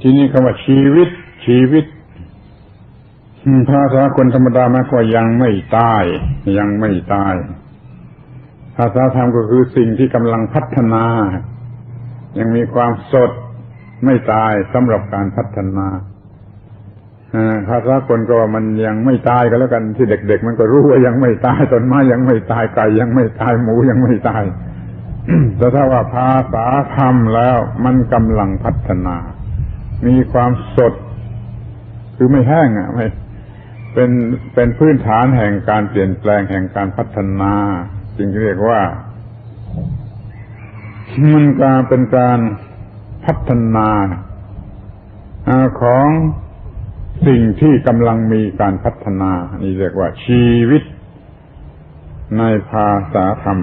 ที่นี่คำว่าชีวิต ชีวิตภาษาคนธรรมดามันก็ยังไม่ตาย ยังไม่ตาย ภาษาธรรมก็คือสิ่งที่กำลังพัฒนา ยังมีความสดไม่ตายสำหรับการพัฒนาภาษาคนก็ว่ามันยังไม่ตายก็แล้วกันที่เด็ก ๆ มันก็รู้ว่ายังไม่ตายต้นไม้ยังไม่ตายไก่ยังไม่ตายหมูยังไม่ตายแต่ถ้าว่าภาษาธรรมแล้ว มันกำลังพัฒนา มีความสด คือไม่แห้งอะไม่เป็นเป็นพื้นฐานแห่งการเปลี่ยนแปลงแห่งการพัฒนา จึงเรียกว่า มันการเป็นการพัฒนาอของสิ่งที่กำลังมีการพัฒนา นี่เรียกว่าชีวิตในภาษาธรรม